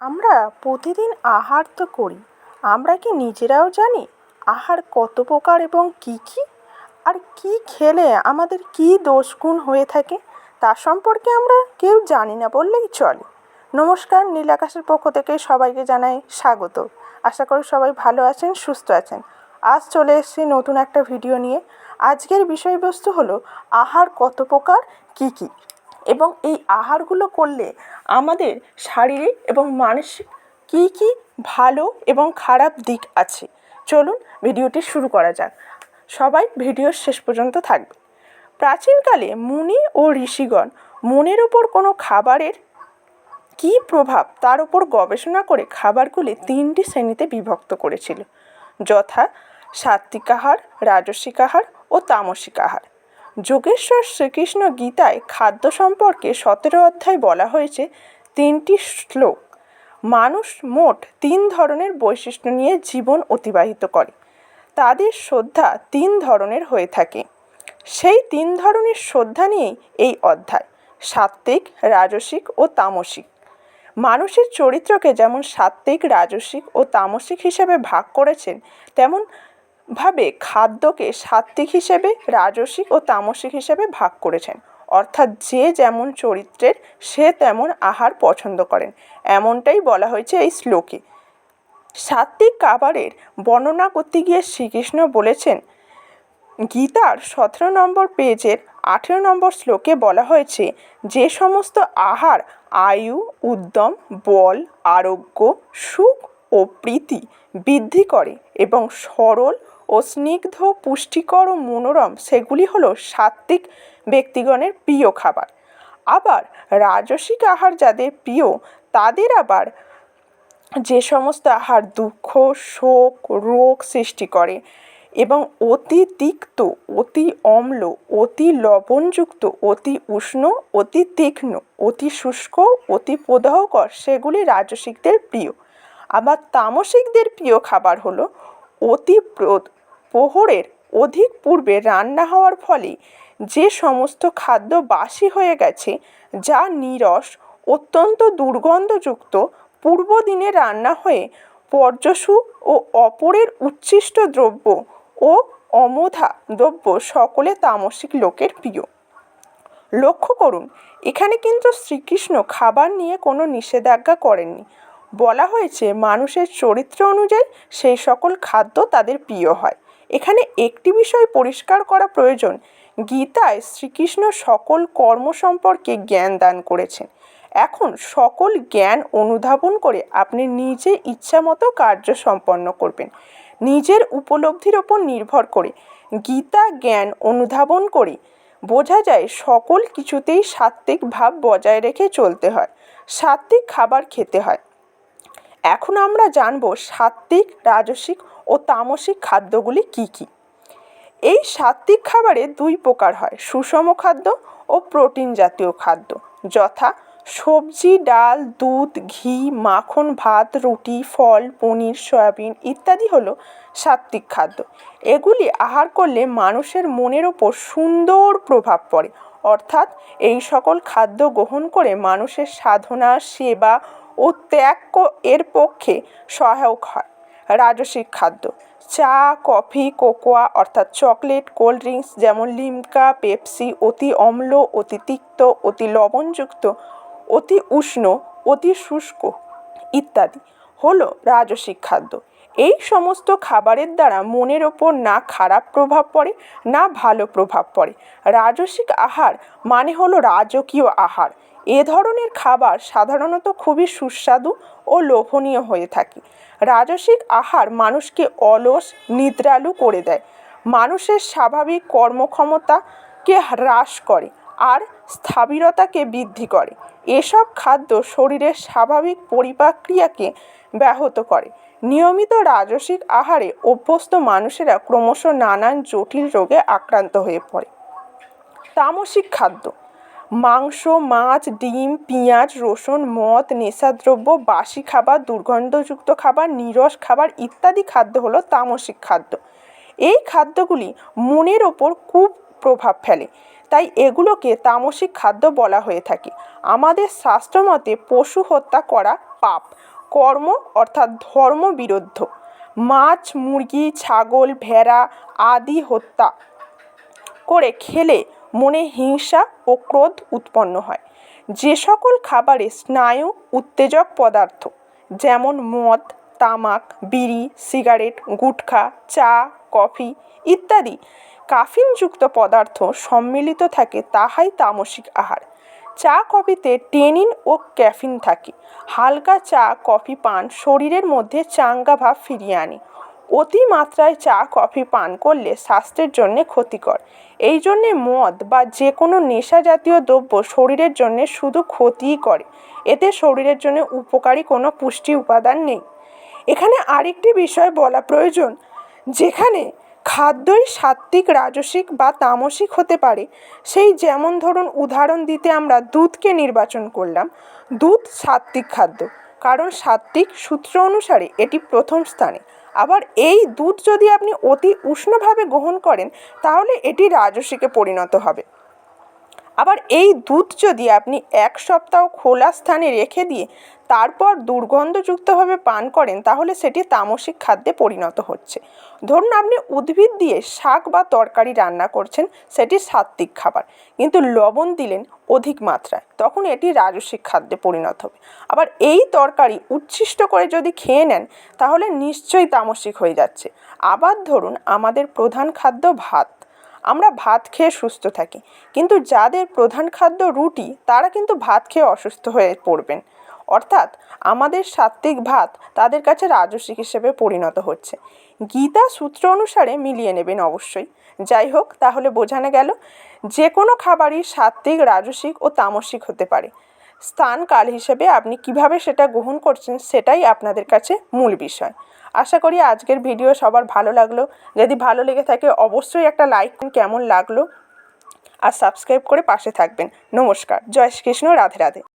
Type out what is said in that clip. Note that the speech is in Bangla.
আমরা প্রতিদিন আহার তো করি। আমরা কি নিজেরাও জানি আহার কত প্রকার এবং কী কী? আর কী খেলে আমাদের কী দোষগুণ হয়ে থাকে তা সম্পর্কে আমরা কেউ জানি না বললেই চলে। নমস্কার নীল আকাশের পক্ষ থেকে সবাইকে জানাই স্বাগত। আশা করি সবাই ভালো আছেন, সুস্থ আছেন। আজ চলে এসেছি নতুন একটা ভিডিও নিয়ে। আজকের বিষয়বস্তু হলো আহার কত প্রকার, কী কী? এবং এই আহারগুলো করলে আমাদের শারীরিক এবং মানসিক কী কী ভালো এবং খারাপ দিক আছে। চলুন ভিডিওটি শুরু করা যাক। সবাই ভিডিওর শেষ পর্যন্ত থাকবে। প্রাচীনকালে মুনি ও ঋষিগণ মনের ওপর কোনো খাবারের কী প্রভাব তার উপর গবেষণা করে খাবারগুলি তিনটি শ্রেণীতে বিভক্ত করেছিল। যথা সাত্বিক আহার, রাজসিক আহার ও তামসিক আহার। যোগেশ্বর শ্রীকৃষ্ণ গীতায় খাদ্য সম্পর্কে সতেরো অধ্যায় বলা হয়েছে তিনটি শ্লোক। মানুষ মোট তিন ধরনের বৈশিষ্ট্য নিয়ে জীবন অতিবাহিত করে। তাদের শ্রদ্ধা তিন ধরনের হয়ে থাকে। সেই তিন ধরনের শ্রদ্ধা নিয়েই এই অধ্যায়, সাত্ত্বিক, রাজসিক ও তামসিক। মানুষের চরিত্রকে যেমন সাত্ত্বিক, রাজসিক ও তামসিক হিসেবে ভাগ করেছেন, তেমন ভাবে খাদ্যকে সাত্ত্বিক হিসেবে রাজসিক ও তামসিক হিসেবে ভাগ করেছেন। অর্থাৎ যে যেমন চরিত্রের, সে তেমন আহার পছন্দ করেন। এমনটাই বলা হয়েছে এই শ্লোকে। সাত্ত্বিক খাবারের বর্ণনা করতে গিয়ে শ্রীকৃষ্ণ বলেছেন, গীতার সতেরো নম্বর পেজের আঠেরো নম্বর শ্লোকে বলা হয়েছে, যে সমস্ত আহার আয়ু, উদ্যম, বল, আরোগ্য, সুখ ও প্রীতি বৃদ্ধি করে এবং সরল ও স্নিগ্ধ পুষ্টিকর ও মনোরম সেগুলি হলো সাত্ত্বিক ব্যক্তিগণের প্রিয় খাবার। আবার রাজসিক আহার যাদের প্রিয়, তাদের আবার যে সমস্ত আহার দুঃখ, শোক, রোগ সৃষ্টি করে এবং অতি তিক্ত, অতি অম্ল, অতি লবণযুক্ত, অতি উষ্ণ, অতি তীক্ষ্ণ, অতি শুষ্ক, অতি প্রদাহকর সেগুলি রাজসিকদের প্রিয়। আবার তামসিকদের প্রিয় খাবার হলো অতি প্রহরের অধিক পূর্বে রান্না হওয়ার ফলে যে সমস্ত খাদ্য বাসি হয়ে গেছে, যা নিরস, অত্যন্ত দুর্গন্ধযুক্ত, পূর্ব দিনে রান্না হয়ে পর্যসু ও অপরের উচ্ছিষ্ট দ্রব্য ও অমোধা দ্রব্য সকলে তামসিক লোকের প্রিয়। লক্ষ্য করুন, এখানে কিন্তু শ্রীকৃষ্ণ খাবার নিয়ে কোনো নিষেধাজ্ঞা করেননি। বলা হয়েছে, মানুষের চরিত্র অনুযায়ী সেই সকল খাদ্য তাদের প্রিয় হয়। এখানে একটি বিষয় পরিষ্কার করা প্রয়োজন। গীতায় শ্রীকৃষ্ণ সকল কর্ম সম্পর্কে জ্ঞান দান করেছেন। এখন সকল জ্ঞান অনুধাবন করে আপনি নিজে ইচ্ছামতো কার্য সম্পন্ন করবেন। নিজের উপলব্ধির ওপর নির্ভর করে গীতা জ্ঞান অনুধাবন করে বোঝা যায় সকল কিছুতেই সাত্ত্বিক ভাব বজায় রেখে চলতে হয়, সাত্ত্বিক খাবার খেতে হয়। এখন আমরা জানব সাত্ত্বিক, রাজসিক ও তামসিক খাদ্যগুলি কী কী? এই সাত্ত্বিক খাবারে দুই প্রকার হয়, সুষম খাদ্য ও প্রোটিন জাতীয় খাদ্য, যথা সবজি, ডাল, দুধ, ঘি, মাখন, ভাত, রুটি, ফল, পনির, সয়াবিন ইত্যাদি হলো সাত্ত্বিক খাদ্য। এগুলি আহার করলে মানুষের মনের ওপর সুন্দর প্রভাব পড়ে। অর্থাৎ এই সকল খাদ্য গ্রহণ করে মানুষের সাধনা, সেবা ও ত্যাগ এর পক্ষে সহায়ক হয়। রাজসিক খাদ্য। চা, কফি, কোকোয়া অর্থাৎ চকলেট, কোল্ড ড্রিঙ্কস যেমন লিমকা, পেপসি অতি অম্ল, অতি তিক্ত, অতি লবণযুক্ত, অতি উষ্ণ, অতি শুষ্ক ইত্যাদি হলো রাজসিক খাদ্য। এই সমস্ত খাবারের দ্বারা মনের ওপর না খারাপ প্রভাব পড়ে, না ভালো প্রভাব পড়ে। রাজসিক আহার মানে হলো রাজকীয় আহার। এ ধরনের খাবার সাধারণত খুবই সুস্বাদু ও লোভনীয় হয়ে থাকে। রাজসিক আহার মানুষকে অলস, নিদ্রালু করে দেয়। মানুষের স্বাভাবিক কর্মক্ষমতাকে হ্রাস করে আর স্থবিরতাকে বৃদ্ধি করে। এসব খাদ্য শরীরের স্বাভাবিক পরিপাক্রিয়াকে ব্যাহত করে। নিয়মিত রাজসিক আহারে অভ্যস্ত মানুষেরা ক্রমশ নানান জটিল রোগে আক্রান্ত হয়ে পড়ে। তামসিক খাদ্য মাংস, মাছ, ডিম, পেঁয়াজ, রসুন, মদ, নেশাদ্রব্য, বাসি খাবার, দুর্গন্ধযুক্ত খাবার, নিরস খাবার ইত্যাদি খাদ্য হলো তামসিক খাদ্য। এই খাদ্যগুলি মনের ওপর খুব প্রভাব ফেলে, তাই এগুলোকে তামসিক খাদ্য বলা হয়ে থাকে। আমাদের শাস্ত্রমতে পশু হত্যা করা পাপ, কর্ম অর্থাৎ ধর্ম বিরুদ্ধ। মাছ, মুরগি, ছাগল, ভেড়া আদি হত্যা করে খেলে মনে হিংসা ও ক্রোধ উৎপন্ন হয়। যে সকল খাবারে স্নায়ু উত্তেজক পদার্থ, যেমন মদ, তামাক, বিড়ি, সিগারেট, গুটখা, চা, কফি ইত্যাদি কাফিনযুক্ত পদার্থ সম্মিলিত থাকে তাহাই তামসিক আহার। চা কফিতে টেনিন ও ক্যাফিন থাকে। হালকা চা কফি পান শরীরের মধ্যে চাঙ্গা ভাব ফিরিয়ে আনে। অতিমাত্রায় চা, কফি পান করলে স্বাস্থ্যের জন্যে ক্ষতিকর। এই জন্যে মদ বা যে কোনো নেশা জাতীয় দ্রব্য শরীরের জন্যে শুধু ক্ষতিই করে। এতে শরীরের জন্য উপকারী কোনো পুষ্টি উপাদান নেই। এখানে আরেকটি বিষয় বলা প্রয়োজন, যেখানে খাদ্যই সাত্ত্বিক, রাজসিক বা তামসিক হতে পারে। সেই যেমন ধরুন, উদাহরণ দিতে আমরা দুধকে নির্বাচন করলাম। দুধ সাত্ত্বিক খাদ্য, কারণ সাত্ত্বিক সূত্র অনুসারে এটি প্রথম স্থানে। আবার এই দুধ যদি আপনি অতি উষ্ণভাবে গ্রহণ করেন, তাহলে এটি রাজস্বীকে পরিণত হবে। আবার এই দুধ যদি আপনি এক সপ্তাহ খোলা স্থানে রেখে দিয়ে তারপর দুর্গন্ধযুক্তভাবে পান করেন, তাহলে সেটি তামসিক খাদ্যে পরিণত হচ্ছে। ধরুন আপনি উদ্ভিদ দিয়ে শাক বা তরকারি রান্না করছেন, সেটি সাত্ত্বিক খাবার। কিন্তু লবণ দিলেন অধিক মাত্রায়, তখন এটি রাজসিক খাদ্যে পরিণত হবে। আবার এই তরকারি উচ্ছিষ্ট করে যদি খেয়ে নেন, তাহলে নিশ্চয়ই তামসিক হয়ে যাচ্ছে। আবার ধরুন আমাদের প্রধান খাদ্য ভাত। আমরা ভাত খেয়ে সুস্থ থাকি, কিন্তু যাদের প্রধান খাদ্য রুটি, তারা কিন্তু ভাত খেয়ে অসুস্থ হয়ে পড়বেন। অর্থাৎ আমাদের সাত্ত্বিক ভাত তাদের কাছে রাজসিক হিসেবে পরিণত হচ্ছে। গীতা সূত্র অনুসারে মিলিয়ে নেবেন অবশ্যই। যাই হোক, তাহলে বোঝানো গেল যে কোনো খাবারই সাত্ত্বিক রাজসিক ও তামসিক হতে পারে। স্থান কাল হিসেবে আপনি কীভাবে সেটা গ্রহণ করছেন সেটাই আপনাদের কাছে মূল বিষয়। আশা করি আজকের ভিডিও সবার ভালো লাগল। যদি ভালো লেগে থাকে, অবশ্যই একটা লাইক কেমন লাগল? আর সাবস্ক্রাইব করে পাশে থাকবেন। নমস্কার, জয় শ্রীকৃষ্ণ, রাধে রাধে।